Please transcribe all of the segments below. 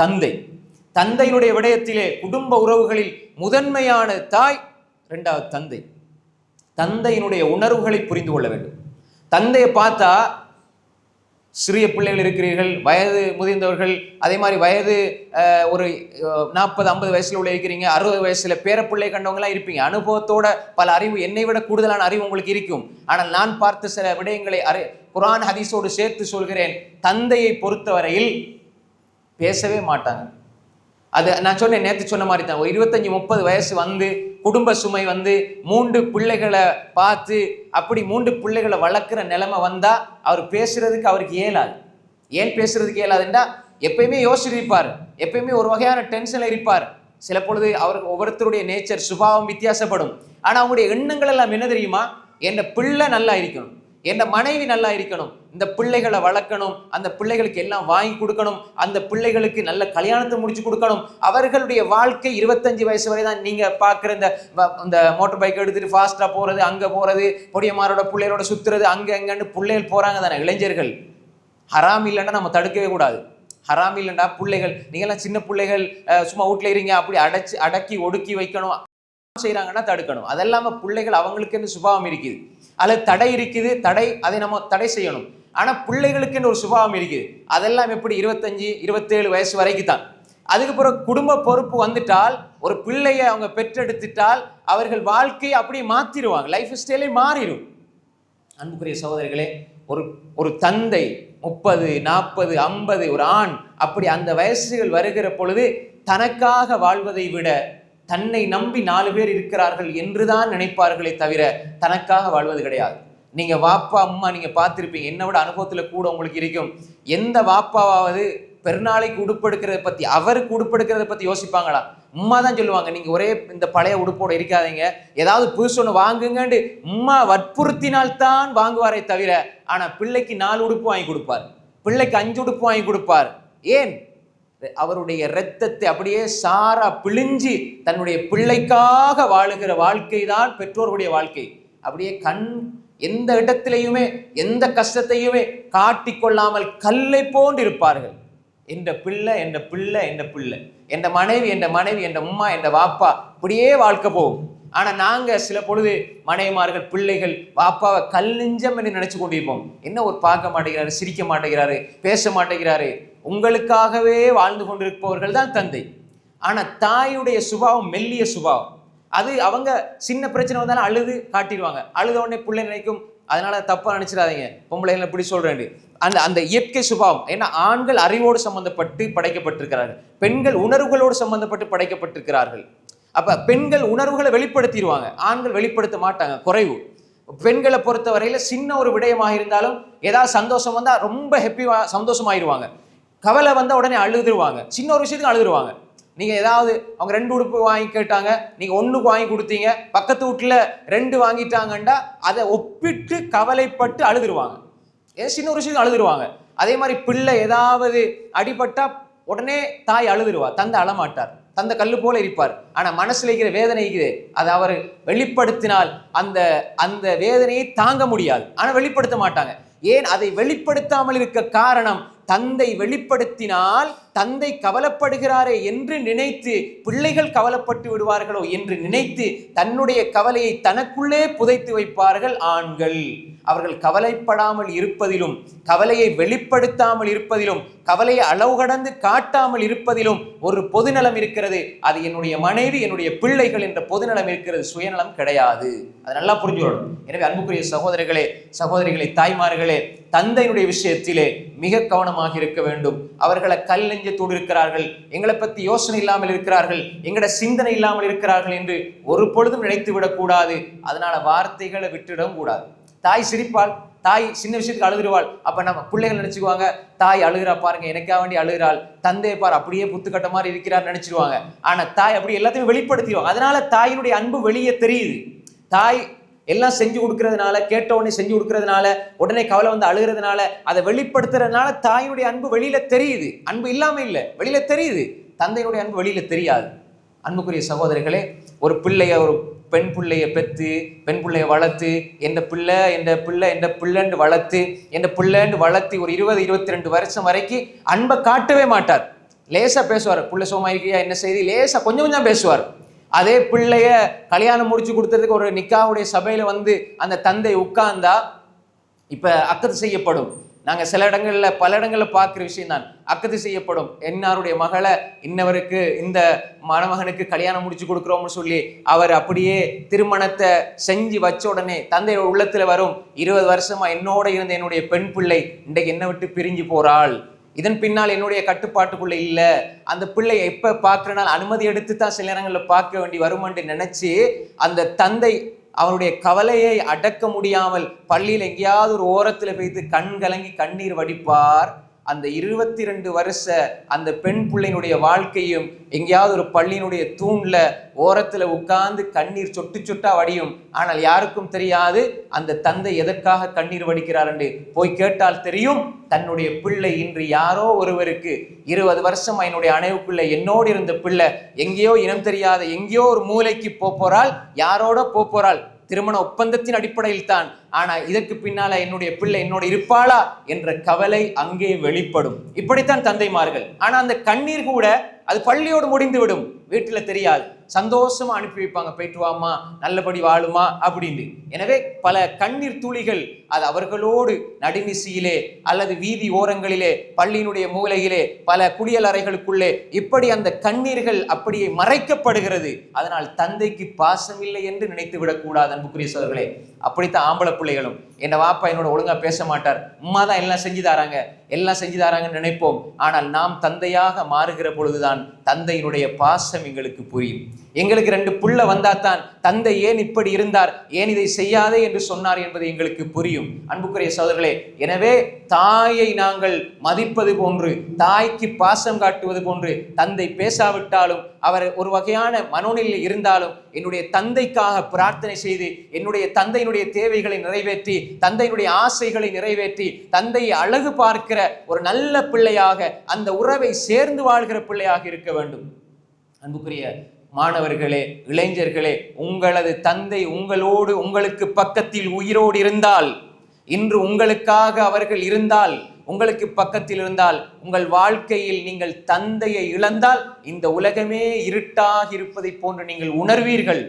தந்தை. தந்தையினுடைய விடயத்திலே குடும்ப உறவுகளில் முதன்மையான தாய் ரெண்டாவது தந்தை. தந்தையினுடைய உணர்வுகளை புரிந்து கொள்ள வேண்டும். தந்தையை பார்த்தா சிறிய பிள்ளைகள் இருக்கிறீர்கள் வயது முதிர்ந்தவர்கள் அதே மாதிரி வயது ஒரு நாற்பது ஐம்பது வயசுல உள்ள இருக்கிறீங்க அறுபது வயசுல பேரப்பிள்ளை கண்டவங்களாம் இருப்பீங்க. அனுபவத்தோட பல அறிவு என்னை விட கூடுதலான அறிவு உங்களுக்கு இருக்கும். ஆனால் நான் பார்த்த சில விடயங்களை அறி குரான் ஹதீஸோடு சேர்த்து சொல்கிறேன். தந்தையை பொறுத்தவரையில் பேசவே மாட்டாங்க. அது நான் சொன்னேன் நேற்று சொன்ன மாதிரி தான் ஒரு இருபத்தஞ்சி முப்பது வயசு வந்து குடும்ப சுமை வந்து மூன்று பிள்ளைகளை பார்த்து அப்படி மூன்று பிள்ளைகளை வளர்க்குற நிலைமை வந்தால் அவர் பேசுறதுக்கு அவருக்கு இயலாது. ஏன் பேசுறதுக்கு இயலாதுன்னா எப்பயுமே யோசிச்சிருப்பார். எப்பயுமே ஒரு வகையான டென்ஷன்ல இருப்பார். சில பொழுது அவருக்கு ஒவ்வொருத்தருடைய நேச்சர் சுபாவம் வித்தியாசப்படும். ஆனால் அவங்களுடைய எண்ணங்கள் எல்லாம் என்ன தெரியுமா? என் பிள்ளை நல்லா இருக்கணும். என் மனைவி நல்லா இருக்கணும் இந்த பிள்ளைகளை வளர்க்கணும் அந்த பிள்ளைகளுக்கு எல்லாம் வாங்கி கொடுக்கணும் அந்த பிள்ளைகளுக்கு நல்ல கல்யாணத்தை முடிச்சு கொடுக்கணும். அவர்களுடைய வாழ்க்கை இருபத்தஞ்சு வயசு வரை தான் நீங்க பார்க்குற இந்த வ- இந்த மோட்டர் பைக் எடுத்துட்டு ஃபாஸ்டா போறது அங்க போறது பொடியமாரோட பிள்ளைகளோட சுத்துறது அங்க அங்கன்னு பிள்ளைகள் போறாங்க தானே இளைஞர்கள். ஹராம் இல்லைன்னா நம்ம தடுக்கவே கூடாது. ஹராம் இல்லைண்டா பிள்ளைகள் நீங்களாம் சின்ன பிள்ளைகள் சும்மா வீட்டில் இருங்க அப்படி அடைச்சி அடக்கி ஒடுக்கி வைக்கணும். செய்கிறாங்கன்னா தடுக்கணும். அதெல்லாம பிள்ளைகள் அவங்களுக்குன்னு சுபாவம் இருக்குது. அல்லது தடை இருக்குது தடை அதை நம்ம தடை செய்யணும். ஆனால் பிள்ளைகளுக்குன்னு ஒரு சுபாவம் இருக்குது. அதெல்லாம் எப்படி இருபத்தஞ்சு இருபத்தேழு வயசு வரைக்கும் தான் அதுக்கு பிறகு குடும்ப பொறுப்பு வந்துட்டால் ஒரு பிள்ளையை அவங்க பெற்றெடுத்துட்டால் அவர்கள் வாழ்க்கையை அப்படியே மாற்றிடுவாங்க லைஃப் ஸ்டைலே மாறிடும். அன்புக்குரிய சகோதரிகளே ஒரு ஒரு தந்தை முப்பது நாற்பது ஐம்பது ஒரு ஆண் அப்படி அந்த வயசுகள் வருகிற பொழுது தனக்காக வாழ்வதை விட தன்னை நம்பி நாலு பேர் இருக்கிறார்கள் என்றுதான் நினைப்பார்களே தவிர தனக்காக வாழ்வது கிடையாது. நீங்க வாப்பா அம்மா நீங்க பார்த்துருப்பீங்க. என்னை விட அனுபவத்துல கூட உங்களுக்கு இருக்கும். எந்த வாப்பாவாவது பெருநாளைக்கு உடுப்பெடுக்கிறத பத்தி அவருக்கு உடுப்பெடுக்கிறத பத்தி யோசிப்பாங்களா? உம்மா தான் சொல்லுவாங்க நீங்க ஒரே இந்த பழைய உடுப்போட இருக்காதீங்க. ஏதாவது புதுசு ஒன்று வாங்குங்கன்னு உம்மா வற்புறுத்தினால்தான் வாங்குவாரே தவிர ஆனா பிள்ளைக்கு நாலு உடுப்பு வாங்கி கொடுப்பார். பிள்ளைக்கு அஞ்சு உடுப்பு வாங்கி கொடுப்பார். ஏன்? அவருடைய இரத்தத்தை அப்படியே சாரா பிழிஞ்சு தன்னுடைய பிள்ளைக்காக வாழுகிற வாழ்க்கை தான் பெற்றோர்களுடைய வாழ்க்கை. அப்படியே கண் எந்த இடத்திலையுமே எந்த கஷ்டத்தையுமே காட்டிக்கொள்ளாமல் கல்லை போன்று இருப்பார்கள் என்ற பிள்ளை என்ற பிள்ளை என்ற பிள்ளை. என்ற மனைவி என்ற மனைவி என்ற உம்மா என்ற வாப்பா இப்படியே வாழ்க்கை போகும். ஆனா நாங்க சில பொழுது மனைவிமார்கள் பிள்ளைகள் வாப்பாவை கல் நெஞ்சம் என்று நினைச்சு கொண்டிருப்போம். என்ன ஒரு பார்க்க மாட்டேங்கிறாரு சிரிக்க மாட்டேங்கிறாரு பேச மாட்டேங்கிறாரு உங்களுக்காகவே வாழ்ந்து கொண்டிருப்பவர்கள் தான் தந்தை. ஆனால் தாயுடைய சுபாவம் மெல்லிய சுபாவம். அது அவங்க சின்ன பிரச்சனை வந்தாலும் அழுது காட்டிடுவாங்க. அழுத உடனே பிள்ளை நினைக்கும். அதனால தப்பாக நினைச்சிடாதீங்க. பொம்பளைங்களை இப்படி சொல்றேன் அந்த அந்த இயற்கை சுபாவம். ஏன்னா ஆண்கள் அறிவோடு சம்பந்தப்பட்டு படைக்கப்பட்டிருக்கிறார்கள். பெண்கள் உணர்வுகளோடு சம்பந்தப்பட்டு படைக்கப்பட்டிருக்கிறார்கள். அப்ப பெண்கள் உணர்வுகளை வெளிப்படுத்திடுவாங்க. ஆண்கள் வெளிப்படுத்த மாட்டாங்க. குறைவு. பெண்களை பொறுத்த வரையில சின்ன ஒரு விடயமாக இருந்தாலும் ஏதாவது சந்தோஷம் வந்தால் ரொம்ப ஹெப்பிவா சந்தோஷமாயிருவாங்க. கவலை வந்தால் உடனே அழுதுருவாங்க. சின்ன ஒரு விஷயத்துக்கு அழுதுருவாங்க. நீங்கள் ஏதாவது அவங்க ரெண்டு உடுப்பு வாங்கி கேட்டாங்க நீங்கள் ஒன்றுக்கு வாங்கி கொடுத்தீங்க பக்கத்து வீட்டில் ரெண்டு வாங்கிட்டாங்கண்டா அதை ஒப்பிட்டு கவலைப்பட்டு அழுதுருவாங்க. ஏதோ சின்ன ஒரு விஷயம் அழுதுருவாங்க. அதே மாதிரி பிள்ளை ஏதாவது அடிபட்டா உடனே தாய் அழுதுருவா. தந்தை அழமாட்டார். தந்தை கல் போல இருப்பார். ஆனால் மனசில் இருக்கிற வேதனை இருக்குது. அதை அவர் வெளிப்படுத்தினால் அந்த அந்த வேதனையை தாங்க முடியாது. ஆனால் வெளிப்படுத்த மாட்டாங்க. ஏன்? அதை வெளிப்படுத்தாமல் இருக்க காரணம் தந்தை வெளிப்படுத்தினால் தந்தை கவலைப்படுகிறாரே என்று நினைத்து பிள்ளைகள் கவலைப்பட்டு விடுவார்களோ என்று நினைத்து தன்னுடைய கவலையை தனக்குள்ளே புதைத்து வைப்பார்கள் ஆண்கள். அவர்கள் கவலைப்படாமல் இருப்பதிலும் கவலையை வெளிப்படுத்தாமல் இருப்பதிலும் கவலையை அளவு கடந்து காட்டாமல் இருப்பதிலும் ஒரு பொதுநலம் இருக்கிறது. அது என்னுடைய மனைவி என்னுடைய பிள்ளைகள் என்ற பொதுநலம் இருக்கிறது. சுயநலம் கிடையாது. அது நல்லா புரிஞ்சுக்கணும். எனவே அன்புக்குரிய சகோதரர்களே சகோதரிகளே தாய்மார்களே தந்தையினுடைய விஷயத்திலே மிக கவனமாக இருக்க வேண்டும். அவர்களை கல் நெஞ்சத்தோடு இருக்கிறார்கள். எங்களை பத்தி யோசனை இல்லாமல் இருக்கிறார்கள். எங்களோட சிந்தனை இல்லாமல் இருக்கிறார்கள் என்று ஒரு பொழுதும் நினைத்து விடக்கூடாது அதனால வார்த்தைகளை விட்டுடவும் கூடாது. தாய் சிரிப்பாள். தாய் சின்ன விஷயத்துக்கு அழுதுருவாள். அப்ப நம்ம பிள்ளைகள் நினைச்சுக்குவாங்க தாய் அழுகிறா பாருங்க எனக்கா வேண்டி அழுகிறாள். தந்தையை பார் அப்படியே புத்துக்கட்ட மாதிரி இருக்கிறார் நினைச்சிருவாங்க ஆனா தாய் அப்படி எல்லாத்தையும் வெளிப்படுத்திடுவாங்க. அதனால தாயினுடைய அன்பு வெளியே தெரியுது. தாய் எல்லாம் செஞ்சு கொடுக்கறதுனால கேட்ட உடனே செஞ்சு கொடுக்கறதுனால உடனே கவலை வந்து அழுகிறதுனால அதை வெளிப்படுத்துறதுனால தாயினுடைய அன்பு வெளியில தெரியுது. அன்பு இல்லாம இல்லை வெளியில தெரியுது. தந்தையுடைய அன்பு வெளியில தெரியாது. அன்புக்குரிய சகோதரர்களே ஒரு பிள்ளைய ஒரு பெண் பிள்ளைய பெற்று பெண் பிள்ளைய வளர்த்து எந்த பிள்ளை எந்த பிள்ளை எந்த பிள்ளைன்னு வளர்த்து எந்த பிள்ளைன்னு வளர்த்து ஒரு இருபது இருபத்தி ரெண்டு வருஷம் வரைக்கும் அன்பை காட்டவே மாட்டார். லேசா பேசுவார். புள்ள சோமா இருக்கியா என்ன செய்தி? லேசா கொஞ்சம் கொஞ்சம் பேசுவார். அதே பிள்ளைய கல்யாணம் முடிச்சு கொடுத்ததுக்கு ஒரு நிக்காவுடைய சபையில வந்து அந்த தந்தை உட்கார்ந்தா இப்ப அக்கத்து செய்யப்படும். நாங்க சில இடங்கள்ல பல இடங்கள்ல பார்க்குற விஷயம் தான். அக்கத்து செய்யப்படும். என்னாருடைய மகளை இன்னவருக்கு இந்த மணமகனுக்கு கல்யாணம் முடிச்சு கொடுக்குறோம்னு சொல்லி அவர் அப்படியே திருமணத்தை செஞ்சு வச்ச உடனே தந்தையோட உள்ளத்துல வரும். இருபது வருஷமா என்னோட இருந்த என்னுடைய பெண் பிள்ளை இன்றைக்கு என்ன விட்டு பிரிஞ்சு போறாள். இதன் பின்னால் என்னுடைய கட்டுப்பாட்டுக்குள்ள இல்ல. அந்த பிள்ளை எப்ப பார்க்குறனால அனுமதி எடுத்து தான் சில நேரங்களில் பார்க்க வேண்டி வருமென்று நினைச்சு அந்த தந்தை அவருடைய கவலையை அடக்க முடியாமல் பள்ளியில் எங்கேயாவது ஒரு ஓரத்தில் வைத்து கண் கலங்கி கண்ணீர் வடிப்பார். அந்த இருபத்தி ரெண்டு வருஷ அந்த பெண் பிள்ளையினுடைய வாழ்க்கையும் எங்கேயாவது ஒரு பள்ளியினுடைய தூண்ல ஓரத்துல உட்கார்ந்து கண்ணீர் சொட்டு சொட்டா வடியும். ஆனால் யாருக்கும் தெரியாது அந்த தந்தை எதற்காக கண்ணீர் வடிக்கிறார் என்று. போய் கேட்டால் தெரியும் தன்னுடைய பிள்ளை இன்று யாரோ ஒருவருக்கு இருபது வருஷம் என்னுடைய அணைவுக்குள்ள என்னோடு இருந்த பிள்ளை எங்கேயோ இனம் தெரியாத எங்கேயோ ஒரு மூலைக்கு போறாள் யாரோட போறாள். திருமண ஒப்பந்தத்தின் அடிப்படையில் தான் ஆனா இதற்கு பின்னால என்னுடைய பிள்ளை என்னோட இருப்பாளா என்ற கவலை அங்கே வெளிப்படும். இப்படித்தான் தந்தைமார்கள். ஆனா அந்த கண்ணீர் கூட அது பள்ளியோடு முடிந்து விடும் வீட்டுல தெரியாது. சந்தோஷமா அனுப்பி வைப்பாங்க. போயிட்டு வாமா நல்லபடி வாழுமா அப்படின்னு. எனவே பல கண்ணீர் துளிகள் அது அவர்களோடு நடுநிசியிலே அல்லது வீதி ஓரங்களிலே பள்ளியினுடைய மூலையிலே பல குளியல் அறைகளுக்குள்ளே இப்படி அந்த கண்ணீர்கள் அப்படியே மறைக்கப்படுகிறது. அதனால் தந்தைக்கு பாசம் இல்லை என்று நினைத்து விடக்கூடாது அன்புக்குரிய சோதர்களே அப்படித்தான் ஆம்பளை பிள்ளைகளும். என்னை வாப்பா என்னோட ஒழுங்கா பேச மாட்டார். உம்மா தான் எல்லாம் செஞ்சு தாராங்க. எல்லாம் செஞ்சு தாராங்கன்னு நினைப்போம். ஆனால் நாம் தந்தையாக மாறுகிற பொழுதுதான் தந்தையினுடைய பாசம் எங்களுக்கு புரியும். எங்களுக்கு ரெண்டு புள்ள வந்தாத்தான் தந்தை ஏன் இப்படி இருந்தார்? ஏன் இதை செய்யாதே என்று சொன்னார் என்பது எங்களுக்கு புரியும். அன்புக்குரிய சோதர்களே எனவே தாயை நாங்கள் மதிப்பது போன்று தாய்க்கு பாசம் காட்டுவது போன்று தந்தை பேசாவிட்டாலும் அவர் ஒரு வகையான மனோநிலை இருந்தாலும் என்னுடைய தந்தைக்காக பிரார்த்தனை செய்து என்னுடைய தந்தையினுடைய தேவைகளை நிறைவேற்றி தந்தையினுடைய ஆசைகளை நிறைவேற்றி தந்தையை அழகு பார்க்கிற ஒரு நல்ல பிள்ளையாக அந்த உறவை சேர்ந்து வாழ்கிற பிள்ளையாக இருக்க வேண்டும். அன்புக்குரிய மாணவர்களே இளைஞர்களே உங்களது தந்தை உங்களோடு உங்களுக்கு பக்கத்தில் உயிரோடு இருந்தால் இன்று உங்களுக்காக அவர்கள் இருந்தால் உங்களுக்கு பக்கத்தில் இருந்தால் உங்கள் வாழ்க்கையில் நீங்கள் தந்தையை இழந்தால் இந்த உலகமே இருட்டாக இருப்பதை போன்று நீங்கள் உணர்வீர்கள்.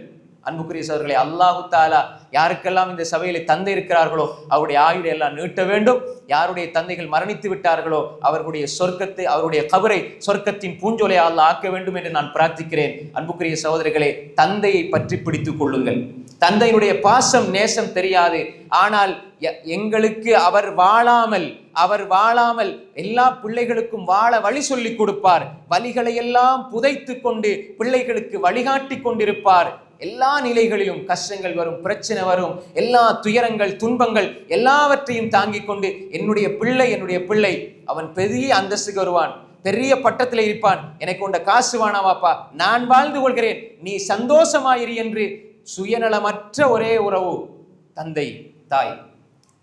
அன்புக்குரிய சோதர்களை அல்லாஹு தாலா யாருக்கெல்லாம் இந்த சபையில தந்தை இருக்கிறார்களோ அவருடைய ஆயுளை எல்லாம் நீட்ட வேண்டும். யாருடைய தந்தைகள் மரணித்து விட்டார்களோ அவர்களுடைய சொர்க்கத்தை அவருடைய கபரை சொர்க்கத்தின் பூஞ்சோலை அல்லாஹ் ஆக்க வேண்டும் என்று நான் பிரார்த்திக்கிறேன். அன்புக்குரிய சகோதரர்களே தந்தையை பற்றி பிடித்துக் கொள்ளுங்கள். தந்தையினுடைய பாசம் நேசம் தெரியாது. ஆனால் எ- எங்களுக்கு அவர் வாழாமல் அவர் வாழாமல் எல்லா பிள்ளைகளுக்கும் வாழ வழி சொல்லி கொடுப்பார். வழிகளை எல்லாம் புதைத்து கொண்டு பிள்ளைகளுக்கு வழிகாட்டி கொண்டிருப்பார். எல்லா நிலைகளிலும் கஷ்டங்கள் வரும் பிரச்சனை வரும் எல்லா துயரங்கள் துன்பங்கள் எல்லாவற்றையும் தாங்கிக் கொண்டு என்னுடைய பிள்ளை என்னுடைய பிள்ளை அவன் பெரிய அந்தஸ்துக்கு வருவான் பெரிய பட்டத்தில் இருப்பான். எனக்கு உண்ட காசு வேணாமாப்பா நான் வாழ்ந்து கொள்கிறேன் நீ சந்தோஷமாயிரு என்று சுயநலமற்ற ஒரே உறவு தந்தை தாய்.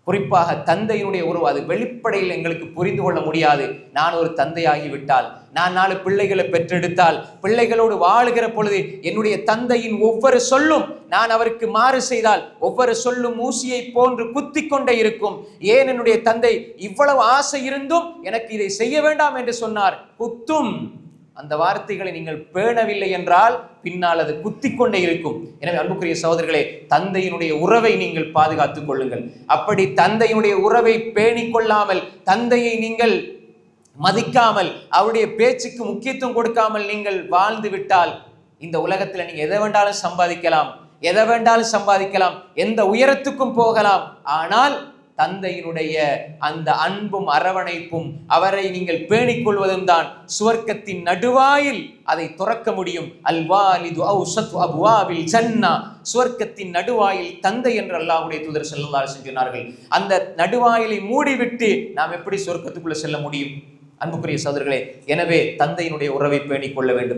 குறிப்பாக தந்தையினுடைய உறவு அது வெளிப்படையில் எங்களுக்கு புரிந்து கொள்ள முடியாது. நான் ஒரு தந்தையாகிவிட்டால் நான் நாலு பிள்ளைகளை பெற்றெடுத்தால் பிள்ளைகளோடு வாழுகிற பொழுது என்னுடைய தந்தையின் ஒவ்வொரு சொல்லும் நான் அவருக்கு மாறு செய்தால் ஒவ்வொரு சொல்லும் ஊசியை போன்று குத்தி கொண்டே இருக்கும். ஏன் என்னுடைய தந்தை இவ்வளவு ஆசை இருந்தும் எனக்கு இதை செய்ய வேண்டாம் என்று சொன்னார்? குத்தும். அந்த வார்த்தைகளை நீங்கள் பேணவில்லை என்றால் பின்னால் அது குத்தி கொண்டே இருக்கும். எனவே அன்புக்குரிய சகோதரர்களே தந்தையினுடைய உறவை நீங்கள் பாதுகாத்துக் கொள்ளுங்கள். அப்படி தந்தையினுடைய உறவை பேணிக் கொள்ளாமல் தந்தையை நீங்கள் மதிக்காமல் அவருடைய பேச்சுக்கு முக்கியத்துவம் கொடுக்காமல் நீங்கள் வாழ்ந்து விட்டால் இந்த உலகத்தில் நீங்கள் எதை வேண்டாலும் சம்பாதிக்கலாம் எதை வேண்டாலும் சம்பாதிக்கலாம் எந்த உயரத்துக்கும் போகலாம். ஆனால் தந்தையினுடைய அந்த அன்பும் அரவணைப்பும் அவரை நீங்கள் பேணிக் கொள்வதும் தான் சுவர்க்கத்தின் நடுவாயில் அதை துறக்க முடியும். அல்வாலிது அவுசத் அபுவாவில் ஜன்னா. சுவர்க்கத்தின் நடுவாயில் தந்தை என்று அல்லாஹ்வுடைய தூதர் ஸல்லல்லாஹு சொன்னார்கள். அந்த நடுவாயிலை மூடிவிட்டு நாம் எப்படி சுவர்க்கத்துக்குள்ள செல்ல முடியும்? அன்புக்குரிய சோதர்களே எனவே தந்தையினுடைய உறவை பேணிக் கொள்ள வேண்டும்.